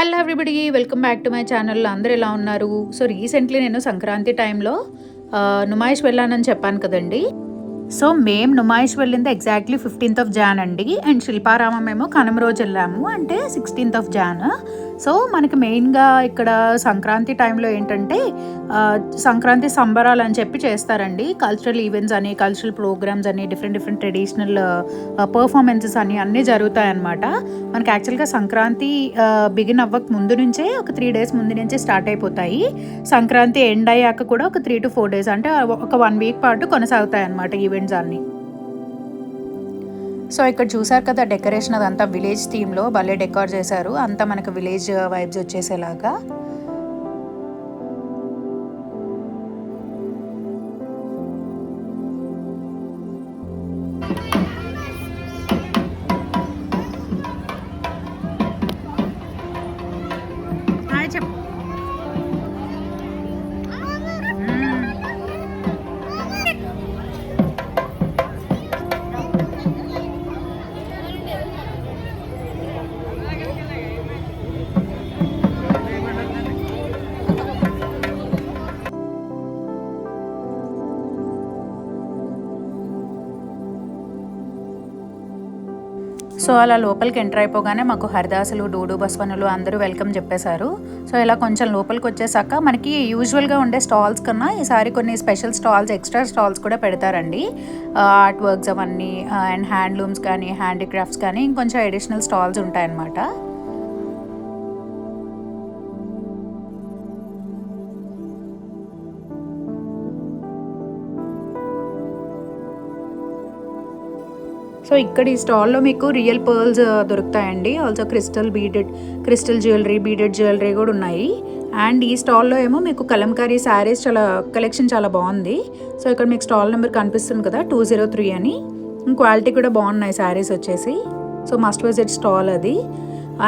Hello everybody welcome back to my channel. అందరూ ఎలా ఉన్నారు? సో రీసెంట్లీ నేను సంక్రాంతి టైంలో నుమాయిష్ వెళ్ళానని చెప్పాను కదండి. సో మేము నుమాయిష్ వెళ్ళింది ఎగ్జాక్ట్లీ ఫిఫ్టీన్త్ ఆఫ్ జాన్ అండి. అండ్ శిల్పారామం మేము కనుమ రోజు వెళ్ళాము. అంటే సిక్స్టీన్త్ ఆఫ్ జాన్. సో మనకి మెయిన్గా ఇక్కడ సంక్రాంతి టైంలో ఏంటంటే సంక్రాంతి సంబరాలు అని చెప్పి చేస్తారండి. కల్చరల్ ఈవెంట్స్ అని కల్చరల్ ప్రోగ్రామ్స్ అని డిఫరెంట్ డిఫరెంట్ ట్రెడిషనల్ పర్ఫార్మెన్సెస్ అని అన్నీ జరుగుతాయన్నమాట. మనకి యాక్చువల్గా సంక్రాంతి బిగిన్ అవ్వక ముందు నుంచే ఒక త్రీ డేస్ ముందు నుంచే స్టార్ట్ అయిపోతాయి. సంక్రాంతి ఎండ్ అయ్యాక కూడా ఒక త్రీ టు ఫోర్ డేస్ అంటే ఒక వన్ వీక్ పాటు కొనసాగుతాయి అన్నమాట ఈవెంట్స్ అన్నీ. సో ఇక్కడ చూసారు కదా డెకరేషన్ అదంతా విలేజ్ థీమ్లో భలే డెకార్ చేశారు. అంతా మనకు విలేజ్ వైబ్స్ వచ్చేసేలాగా. సో అలా లోపలికి ఎంటర్ అయిపోగానే మాకు హరిదాసులు డూడు బస్వనులు అందరూ వెల్కమ్ చెప్పేశారు. సో ఇలా కొంచెం లోపలికి వచ్చేసాక మనకి యూజువల్గా ఉండే స్టాల్స్ కన్నా ఈసారి కొన్ని స్పెషల్ స్టాల్స్ ఎక్స్ట్రా స్టాల్స్ కూడా పెడతారండి. ఆర్ట్ వర్క్స్ అవన్నీ అండ్ హ్యాండ్లూమ్స్ కానీ హ్యాండీక్రాఫ్ట్స్ కానీ ఇంకొంచెం అడిషనల్ స్టాల్స్ ఉంటాయన్నమాట. సో ఇక్కడ ఈ స్టాల్లో మీకు రియల్ పర్ల్స్ దొరుకుతాయండి. Also crystal beaded crystal jewellery beaded jewellery కూడా ఉన్నాయి. అండ్ ఈ స్టాల్లో ఏమో మీకు కలంకారీ శారీస్ చాలా కలెక్షన్ చాలా బాగుంది. సో ఇక్కడ మీకు స్టాల్ నెంబర్ కనిపిస్తుంది కదా టూ జీరో త్రీ అని. క్వాలిటీ కూడా బాగున్నాయి శారీస్ వచ్చేసి. సో మస్ట్ విజిట్ స్టాల్ అది.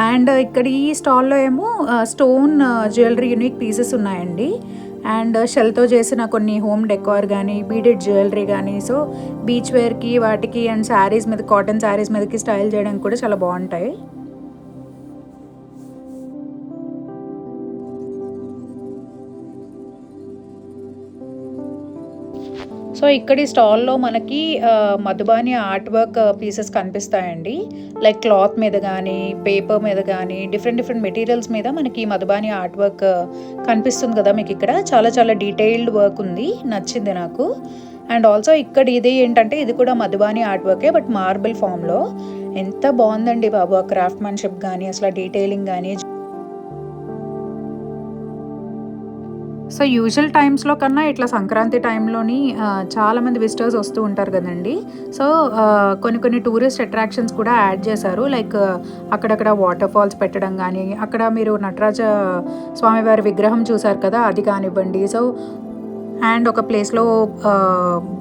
అండ్ ఇక్కడ ఈ స్టాల్లో ఏమో స్టోన్ జ్యువెలరీ యూనిక్ పీసెస్ ఉన్నాయండి. అండ్ షెల్తో చేసిన కొన్ని హోమ్ డెకార్ కానీ బీడెడ్ జ్యువెలరీ కానీ సో బీచ్ వేర్కి వాటికి అండ్ శారీస్ మీద కాటన్ శారీస్ మీదకి స్టైల్ చేయడానికి కూడా చాలా బాగుంటాయి. సో ఇక్కడ ఈ స్టాల్లో మనకి మధుబాని ఆర్ట్ వర్క్ పీసెస్ కనిపిస్తాయండి. లైక్ క్లాత్ మీద కానీ పేపర్ మీద కానీ డిఫరెంట్ డిఫరెంట్ మెటీరియల్స్ మీద మనకి మధుబాని ఆర్ట్ వర్క్ కనిపిస్తుంది కదా మీకు ఇక్కడ. చాలా చాలా డీటెయిల్డ్ వర్క్ ఉంది. నచ్చింది నాకు. అండ్ ఆల్సో ఇక్కడ ఇది ఏంటంటే ఇది కూడా మధుబాని ఆర్ట్ వర్కే బట్ మార్బుల్ ఫామ్లో. ఎంత బాగుందండి బాబు ఆ క్రాఫ్ట్మెన్షిప్ కానీ అసలు డీటెయిలింగ్ కానీ సో యూజువల్ టైమ్స్లో కన్నా ఇట్లా సంక్రాంతి టైంలోని చాలామంది విజిటర్స్ వస్తూ ఉంటారు కదండి. సో కొన్ని కొన్ని టూరిస్ట్ అట్రాక్షన్స్ కూడా యాడ్ చేశారు. లైక్ అక్కడక్కడ వాటర్ ఫాల్స్ పెట్టడం కానీ అక్కడ మీరు నటరాజ స్వామివారి విగ్రహం చూశారు కదా అది కానివ్వండి. సో అండ్ ఒక ప్లేస్లో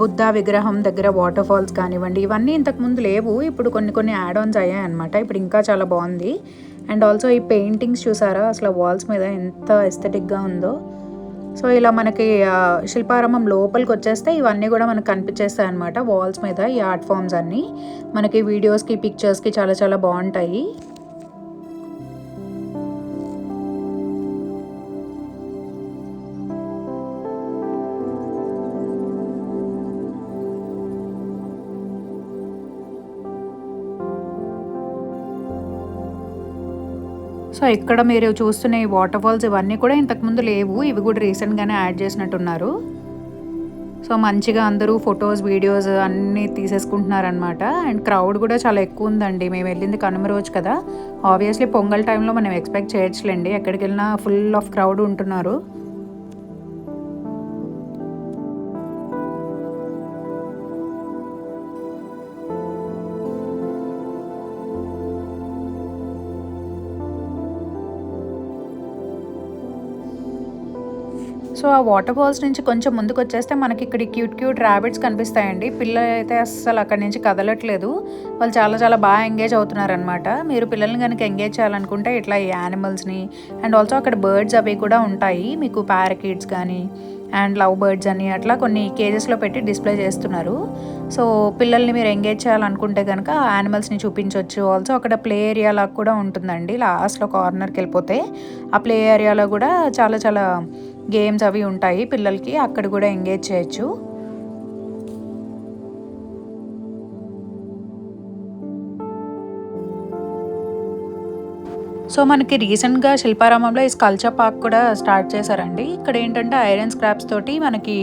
బుద్ధ విగ్రహం దగ్గర వాటర్ ఫాల్స్ కానివ్వండి ఇవన్నీ ఇంతకుముందు లేవు. ఇప్పుడు కొన్ని కొన్ని యాడ్ ఆన్స్ అయ్యాయి అనమాట ఇప్పుడు ఇంకా చాలా బాగుంది. అండ్ ఆల్సో ఈ పెయింటింగ్స్ చూసారా? అసలు వాల్స్ మీద ఎంత ఎస్థెటిక్గా ఉందో. సో ఇలా మనకి శిల్పారామం లోపలికి వచ్చేస్తే ఇవన్నీ కూడా మనకు కనిపించేస్తాయి అనమాట వాల్స్ మీద ఈ ఆర్ట్ ఫామ్స్ అన్నీ. మనకి వీడియోస్కి పిక్చర్స్కి చాలా చాలా బాగుంటాయి. సో ఇక్కడ మీరు చూస్తున్న ఈ వాటర్ ఫాల్స్ ఇవన్నీ కూడా ఇంతకుముందు లేవు. ఇవి కూడా రీసెంట్గానే యాడ్ చేసినట్టున్నారు. సో మంచిగా అందరూ ఫొటోస్ వీడియోస్ అన్నీ తీసేసుకుంటున్నారనమాట అండ్ క్రౌడ్ కూడా చాలా ఎక్కువ ఉందండి. మేము వెళ్ళింది కనుమ రోజు కదా. ఆబ్వియస్లీ పొంగల్ టైంలో మనం ఎక్స్పెక్ట్ చేయొచ్చులేండి. ఎక్కడికి వెళ్ళినా ఫుల్ ఆఫ్ క్రౌడ్ ఉంటున్నారు. సో ఆ వాటర్ ఫాల్స్ నుంచి కొంచెం ముందుకు వచ్చేస్తే మనకి ఇక్కడ క్యూట్ క్యూట్ ర్యాబిట్స్ కనిపిస్తాయండి. పిల్లలు అయితే అస్సలు అక్కడి నుంచి కదలట్లేదు. వాళ్ళు చాలా చాలా బాగా ఎంగేజ్ అవుతున్నారనమాట మీరు పిల్లల్ని కనుక ఎంగేజ్ చేయాలనుకుంటే ఇట్లా ఈ యానిమల్స్ని అండ్ ఆల్సో అక్కడ బర్డ్స్ అవి కూడా ఉంటాయి. మీకు ప్యారకిడ్స్ కానీ అండ్ లవ్ బర్డ్స్ అని అట్లా కొన్ని కేజెస్లో పెట్టి డిస్ప్లే చేస్తున్నారు. సో పిల్లల్ని మీరు ఎంగేజ్ చేయాలనుకుంటే కనుక యానిమల్స్ని చూపించవచ్చు ఆల్సో అక్కడ ప్లే ఏరియా లాగా కూడా ఉంటుందండి. లాస్ట్లో కార్నర్కి వెళ్ళిపోతే ఆ ప్లే ఏరియాలో కూడా చాలా చాలా గేమ్స్ అవి ఉంటాయి పిల్లలకి అక్కడ కూడా ఎంగేజ్ చేయొచ్చు. సో మనకి రీసెంట్గా శిల్పారామంలో ఈ స్కల్చర్ పార్క్ కూడా స్టార్ట్ చేశారండి. ఇక్కడ ఏంటంటే ఐరన్ స్క్రాప్స్ తోటి మనకి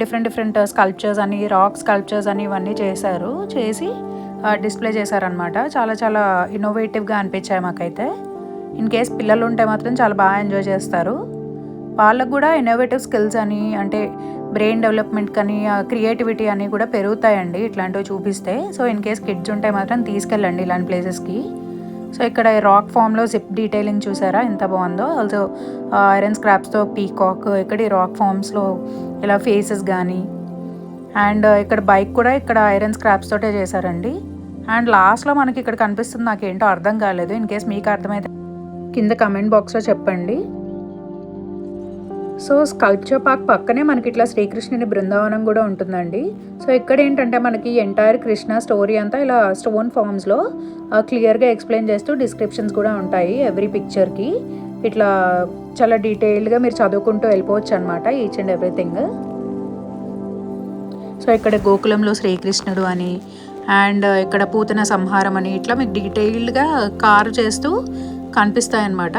డిఫరెంట్ డిఫరెంట్ స్కల్ప్చర్స్ అని రాక్ స్కల్ప్చర్స్ అని ఇవన్నీ చేశారు. చేసి డిస్ప్లే చేశారనమాట చాలా చాలా ఇన్నోవేటివ్గా అనిపించాయి మాకైతే. ఇన్ కేస్ పిల్లలు ఉంటే మాత్రం చాలా బాగా ఎంజాయ్ చేస్తారు. వాళ్ళకు కూడా ఇన్నోవేటివ్ స్కిల్స్ అని అంటే బ్రెయిన్ డెవలప్మెంట్ కానీ క్రియేటివిటీ అని కూడా పెరుగుతాయండి ఇట్లాంటివి చూపిస్తే. సో ఇన్ కేస్ కిడ్స్ ఉంటే మాత్రం తీసుకెళ్ళండి ఇలాంటి ప్లేసెస్కి సో ఇక్కడ రాక్ ఫామ్లో జిప్ డీటెయిలింగ్ చూసారా? ఎంత బాగుందో. ఆల్సో ఐరన్ స్క్రాప్స్తో పీకాక్ ఇక్కడ ఈ రాక్ ఫామ్స్లో ఇలా ఫేసెస్ కానీ అండ్ ఇక్కడ బైక్ కూడా ఇక్కడ ఐరన్ స్క్రాప్స్ తోటే చేశారండి. అండ్ లాస్ట్లో మనకి ఇక్కడ కనిపిస్తుంది నాకు ఏంటో అర్థం కాలేదు. ఇన్ కేస్ మీకు అర్థమైతే కింద కమెంట్ బాక్స్లో చెప్పండి. సో స్కల్ప్చర్ పార్క్ పక్కనే మనకి ఇట్లా శ్రీకృష్ణుని బృందావనం కూడా ఉంటుందండి. సో ఇక్కడ ఏంటంటే మనకి ఎంటైర్ కృష్ణ స్టోరీ అంతా ఇలా స్టోన్ ఫామ్స్లో క్లియర్గా ఎక్స్ప్లెయిన్ చేస్తూ డిస్క్రిప్షన్స్ కూడా ఉంటాయి ఎవ్రీ పిక్చర్కి ఇట్లా చాలా డీటెయిల్డ్గా మీరు చదువుకుంటూ వెళ్ళిపోవచ్చు అనమాట ఈచ్ అండ్ ఎవ్రీథింగ్. సో ఇక్కడ గోకులంలో శ్రీకృష్ణుడు అని అండ్ ఇక్కడ పూతన సంహారం అని ఇట్లా మీకు డీటెయిల్డ్గా కారు చేస్తూ కనిపిస్తాయన్నమాట.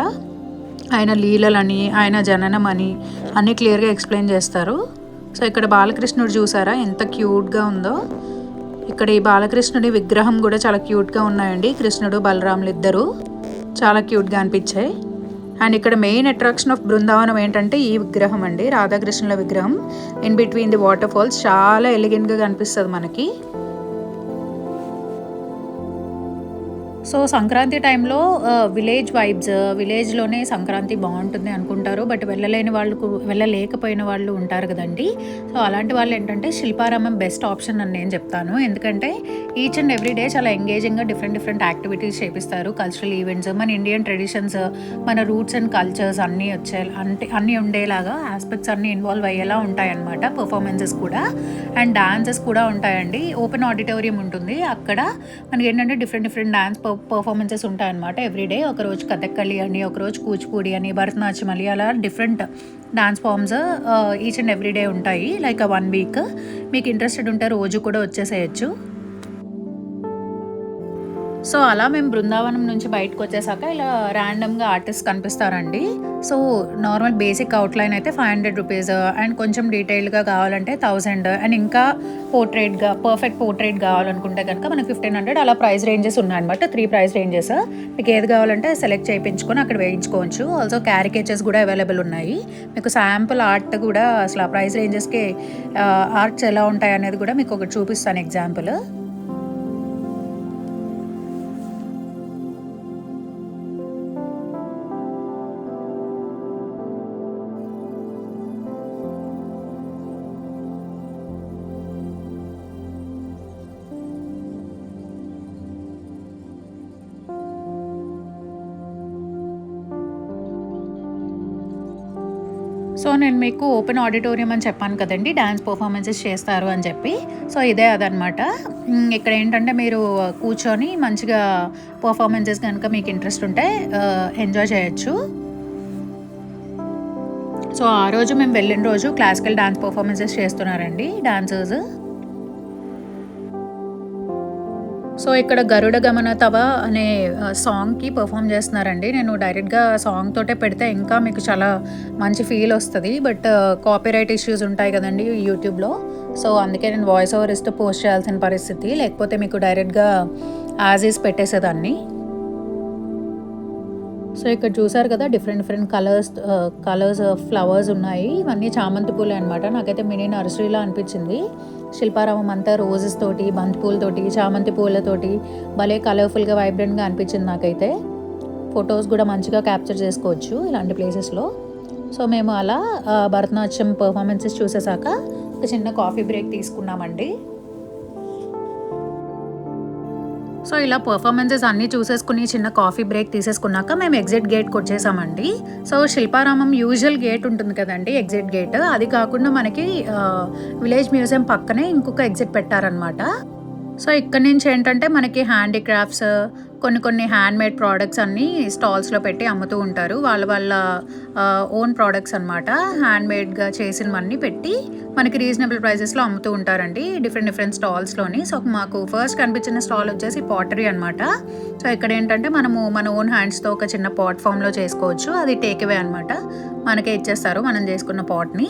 ఆయన లీలలని ఆయన జననం అని అన్నీ క్లియర్గా ఎక్స్ప్లెయిన్ చేస్తారు. సో ఇక్కడ బాలకృష్ణుడు చూసారా? ఎంత క్యూట్గా ఉందో. ఇక్కడ ఈ బాలకృష్ణుడి విగ్రహం కూడా చాలా క్యూట్గా ఉన్నాయండి. కృష్ణుడు బలరాములు ఇద్దరు చాలా క్యూట్గా అనిపించాయి. అండ్ ఇక్కడ మెయిన్ అట్రాక్షన్ ఆఫ్ బృందావనం ఏంటంటే ఈ విగ్రహం అండి. రాధాకృష్ణుల విగ్రహం. In between the water falls చాలా ఎలిగెంట్గా కనిపిస్తుంది మనకి. సో సంక్రాంతి టైంలో విలేజ్ వైబ్స్ విలేజ్లోనే సంక్రాంతి బాగుంటుంది అనుకుంటారు. బట్ వెళ్ళలేని వాళ్ళు వెళ్ళలేకపోయిన వాళ్ళు ఉంటారు కదండి. సో అలాంటి వాళ్ళు ఏంటంటే శిల్పారామం బెస్ట్ ఆప్షన్ అని నేను చెప్తాను. ఎందుకంటే ఈచ్ అండ్ ఎవ్రీ డే చాలా ఎంగేజింగ్గా డిఫరెంట్ డిఫరెంట్ యాక్టివిటీస్ చేపిస్తారు. కల్చరల్ ఈవెంట్స్ మన ఇండియన్ ట్రెడిషన్స్ మన రూట్స్ అండ్ కల్చర్స్ అన్నీ వచ్చే అంటే అన్నీ ఉండేలాగా ఆస్పెక్ట్స్ అన్నీ ఇన్వాల్వ్ అయ్యేలా ఉంటాయన్నమాట. పర్ఫార్మెన్సెస్ కూడా. అండ్ డాన్సెస్ కూడా ఉంటాయండి. ఓపెన్ ఆడిటోరియం ఉంటుంది. అక్కడ మనకి ఏంటంటే డిఫరెంట్ డిఫరెంట్ డాన్స్ పర్ఫార్మెన్సెస్ ఉంటాయన్నమాట. ఎవ్రీడే ఒకరోజు కథక్కళి అని ఒకరోజు కూచిపూడి అని భరతనాట్యం అని అలా different dance forms each and everyday ఉంటాయి. లైక్ వన్ వీక్ మీకు ఇంట్రెస్టెడ్ ఉంటే రోజు కూడా వచ్చేసేయచ్చు. సో అలా మేము బృందావనం నుంచి బయటకు వచ్చేసాక ఇలా ర్యాండమ్గా ఆర్టిస్ట్ కనిపిస్తారండి. సో నార్మల్ బేసిక్ అవుట్లైన్ అయితే ఫైవ్ హండ్రెడ్ రూపీస్ అండ్ కొంచెం డీటెయిల్గా కావాలంటే థౌజండ్ అండ్ ఇంకా పోర్ట్రేట్గా పర్ఫెక్ట్ పోర్ట్రేట్ కావాలనుకుంటే కనుక మనకి ఫిఫ్టీన్ హండ్రెడ్ అలా ప్రైస్ రేంజెస్ ఉన్నాయన్నమాట. త్రీ ప్రైస్ రేంజెస్ మీకు ఏది కావాలంటే సెలెక్ట్ చేయించుకొని అక్కడ వేయించుకోవచ్చు. ఆల్సో క్యారికేచర్స్ కూడా అవైలబుల్ ఉన్నాయి. మీకు శాంపుల్ ఆర్ట్ కూడా అసలు ఆ ప్రైస్ రేంజెస్కి ఆర్ట్స్ ఎలా ఉంటాయి అనేది కూడా మీకు ఒకటి చూపిస్తాను ఎగ్జాంపుల్ సో నేను మీకు ఓపెన్ ఆడిటోరియం అని చెప్పాను కదండి డ్యాన్స్ పర్ఫార్మెన్సెస్ చేస్తారు అని చెప్పి. సో ఇదే అదనమాట. ఇక్కడ ఏంటంటే మీరు కూర్చొని మంచిగా పర్ఫార్మెన్సెస్ కనుక మీకు ఇంట్రెస్ట్ ఉంటే ఎంజాయ్ చేయొచ్చు. సో ఆ రోజు మేము వెళ్ళిన రోజు క్లాసికల్ డ్యాన్స్ పర్ఫార్మెన్సెస్ చేస్తున్నారండి డాన్సర్స్. సో ఇక్కడ గరుడ గమన తవ అనే సాంగ్కి పర్ఫామ్ చేస్తున్నారండి. నేను డైరెక్ట్గా సాంగ్ తోటే పెడితే ఇంకా మీకు చాలా మంచి ఫీల్ వస్తుంది. బట్ కాపీరైట్ ఇష్యూస్ ఉంటాయి కదండి యూట్యూబ్లో సో అందుకే నేను వాయిస్ ఓవర్ ఇస్తూ పోస్ట్ చేయాల్సిన పరిస్థితి. లేకపోతే మీకు డైరెక్ట్గా యాజ్ ఈస్ పెట్టేసేదాన్ని. సో ఇక్కడ చూసారు కదా different different colours colours flowers ఉన్నాయి. ఇవన్నీ చామంతి పూలే అనమాట నాకైతే మినీ నర్సరీలో అనిపించింది. శిల్పారామం అంతా రోజెస్ తోటి బంతి పూలతోటి చామంతి పూలతోటి భలే కలర్ఫుల్గా వైబ్రెంట్గా అనిపించింది నాకైతే. ఫొటోస్ కూడా మంచిగా క్యాప్చర్ చేసుకోవచ్చు ఇలాంటి ప్లేసెస్లో సో మేము అలా uh, భరతనాట్యం పర్ఫార్మెన్సెస్ చూసేసాక ఒక చిన్న కాఫీ బ్రేక్ తీసుకున్నామండి. సో ఇలా పర్ఫార్మెన్సెస్ అన్నీ చూసేసుకుని చిన్న కాఫీ బ్రేక్ తీసేసుకున్నాక మేము ఎగ్జిట్ గేట్కి వచ్చేసామండి. సో శిల్పారామం యూజువల్ గేట్ ఉంటుంది కదండి ఎగ్జిట్ గేట్ అది కాకుండా మనకి విలేజ్ మ్యూజియం పక్కనే ఇంకొక ఎగ్జిట్ పెట్టారనమాట సో ఇక్కడ నుంచి ఏంటంటే మనకి హ్యాండీక్రాఫ్ట్స్ కొన్ని కొన్ని హ్యాండ్ మేడ్ ప్రోడక్ట్స్ అన్నీ స్టాల్స్లో పెట్టి అమ్ముతూ ఉంటారు. వాళ్ళ వాళ్ళ ఓన్ ప్రోడక్ట్స్ అనమాట హ్యాండ్ మేడ్గా చేసినవన్నీ పెట్టి మనకి రీజనబుల్ ప్రైజెస్లో అమ్ముతూ ఉంటారండి. డిఫరెంట్ డిఫరెంట్ స్టాల్స్లోని సో మాకు ఫస్ట్ కనిపించిన స్టాల్ వచ్చేసి పాటరీ అనమాట సో ఇక్కడ ఏంటంటే మనము మన ఓన్ హ్యాండ్స్తో ఒక చిన్న పాట్ ఫామ్లో చేసుకోవచ్చు. అది టేక్ అవే అనమాట మనకే ఇచ్చేస్తారు. మనం చేసుకున్న పాట్ని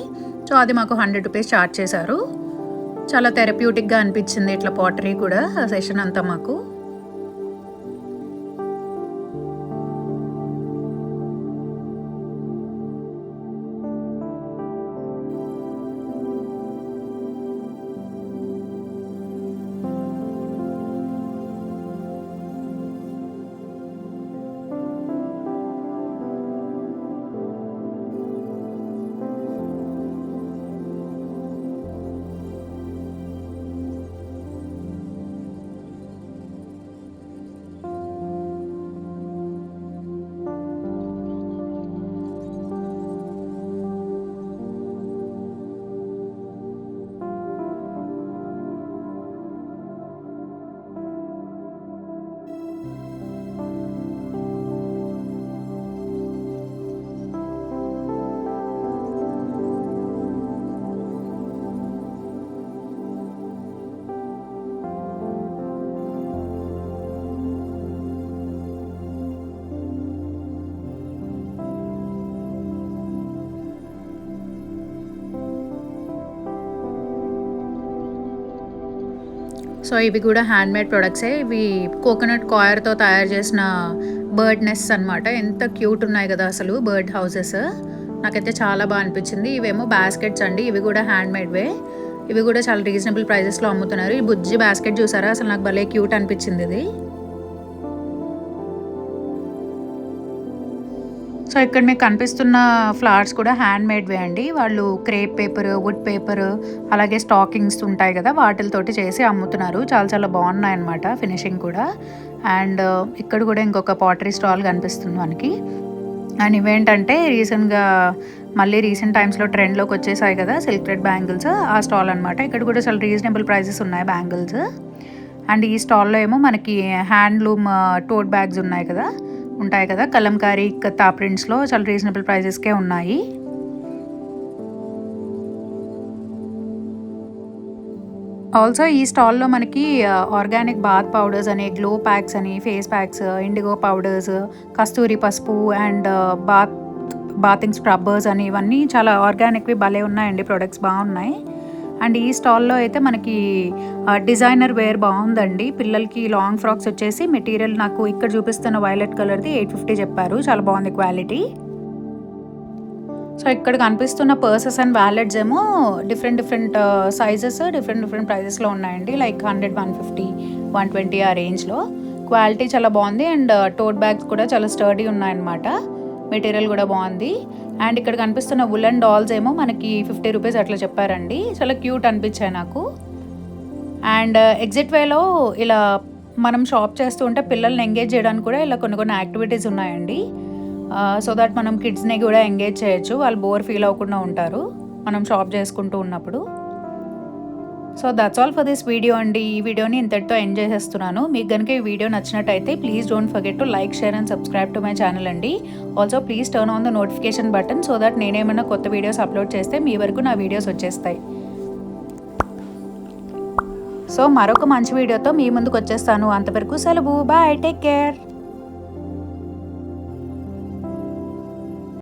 సో అది మాకు హండ్రెడ్ రూపీస్ ఛార్జ్ చేశారు. చాలా థెరప్యూటిక్గా అనిపించింది ఇట్లా పాటరీ కూడా సెషన్ అంతా మాకు. సో ఇవి కూడా హ్యాండ్ మేడ్ ప్రొడక్ట్సే ఇవి కోకోనట్ కాయర్తో తయారు చేసిన బర్డ్ నెస్ట్ అనమాట ఎంత క్యూట్ ఉన్నాయి కదా అసలు బర్డ్ హౌసెస్ నాకైతే చాలా బాగా అనిపించింది. ఇవేమో బాస్కెట్స్ అండి. ఇవి కూడా హ్యాండ్మేడ్వే ఇవి కూడా చాలా రీజనబుల్ ప్రైజెస్లో అమ్ముతున్నారు. ఈ బుజ్జి బాస్కెట్ చూసారా? అసలు నాకు భలే క్యూట్ అనిపించింది ఇది. సో ఇక్కడ మీకు కనిపిస్తున్న ఫ్లవర్స్ కూడా హ్యాండ్ మేడ్వే అండి. వాళ్ళు క్రేప్ పేపర్ వుడ్ పేపర్ అలాగే స్టాకింగ్స్ ఉంటాయి కదా వాటితోటి చేసి అమ్ముతున్నారు. చాలా చాలా బాగున్నాయి అనమాట ఫినిషింగ్ కూడా. అండ్ ఇక్కడ కూడా ఇంకొక పాటరీ స్టాల్ కనిపిస్తుంది మనకి. అండ్ ఇవేంటంటే రీసెంట్గా మళ్ళీ రీసెంట్ టైమ్స్లో ట్రెండ్లోకి వచ్చేసాయి కదా సిల్క్రెడ్ బ్యాంగిల్స్ ఆ స్టాల్ అనమాట ఇక్కడ కూడా చాలా రీజనబుల్ ప్రైసెస్ ఉన్నాయి బ్యాంగిల్స్. అండ్ ఈ స్టాల్లో ఏమో మనకి హ్యాండ్లూమ్ టోట్ బ్యాగ్స్ ఉన్నాయి కదా. ఉంటాయి కదా. కలంకారీ కత్తా ప్రింట్స్లో చాలా రీజనబుల్ ప్రైజెస్కే ఉన్నాయి. ఆల్సో ఈ స్టాల్లో మనకి ఆర్గానిక్ బాత్ పౌడర్స్ అని గ్లో ప్యాక్స్ అని ఫేస్ ప్యాక్స్ ఇండిగో పౌడర్స్ కస్తూరి పసుపు అండ్ బాత్ బాతింగ్ స్క్రబ్బర్స్ అని ఇవన్నీ చాలా ఆర్గానిక్వి భలే ఉన్నాయండి. ప్రొడక్ట్స్ బాగున్నాయి. అండ్ ఈ స్టాల్లో అయితే మనకి డిజైనర్ వేర్ బాగుందండి. పిల్లలకి లాంగ్ ఫ్రాక్స్ వచ్చేసి మెటీరియల్ నాకు ఇక్కడ చూపిస్తున్న వైలెట్ కలర్ది ఎయిట్ ఫిఫ్టీ చెప్పారు. చాలా బాగుంది క్వాలిటీ. సో ఇక్కడ కనిపిస్తున్న పర్సెస్ అండ్ వ్యాలెట్స్ ఏమో different different sizes different different ప్రైజెస్లో ఉన్నాయండి. Like hundred one fifty one twenty ఆ రేంజ్లో. క్వాలిటీ చాలా బాగుంది అండ్ టోట్ బ్యాగ్స్ కూడా చాలా స్టర్డీ ఉన్నాయన్నమాట. మెటీరియల్ కూడా బాగుంది. అండ్ ఇక్కడ కనిపిస్తున్న వులన్ డాల్స్ ఏమో మనకి ఫిఫ్టీ రూపీస్ అట్లా చెప్పారండి. చాలా క్యూట్ అనిపించాయి నాకు. అండ్ uh, ఎగ్జిట్ వేలో ఇలా మనం షాప్ చేస్తూ ఉంటే పిల్లల్ని ఎంగేజ్ చేయడానికి కూడా ఇలా కొన్ని కొన్ని యాక్టివిటీస్ ఉన్నాయండి. Uh, సో దట్ మనం కిడ్స్ని కూడా ఎంగేజ్ చేయొచ్చు. వాళ్ళు బోర్ ఫీల్ అవ్వకుండా ఉంటారు మనం షాప్ చేసుకుంటూ ఉన్నప్పుడు. So that's all for this video అండి. ఈ వీడియోని ఇంతటితో ఎండ్ చేసేస్తున్నాను. మీకు కనుక ఈ వీడియో నచ్చినట్టయితే please don't forget to like share and subscribe to my channel అండి. Also please turn on the notification button so that నేనేమైనా కొత్త వీడియోస్ అప్లోడ్ చేస్తే మీ వరకు నా వీడియోస్ వచ్చేస్తాయి. సో మరొక మంచి వీడియోతో మీ ముందుకు వచ్చేస్తాను. అంతవరకు సెలవు. Bye take care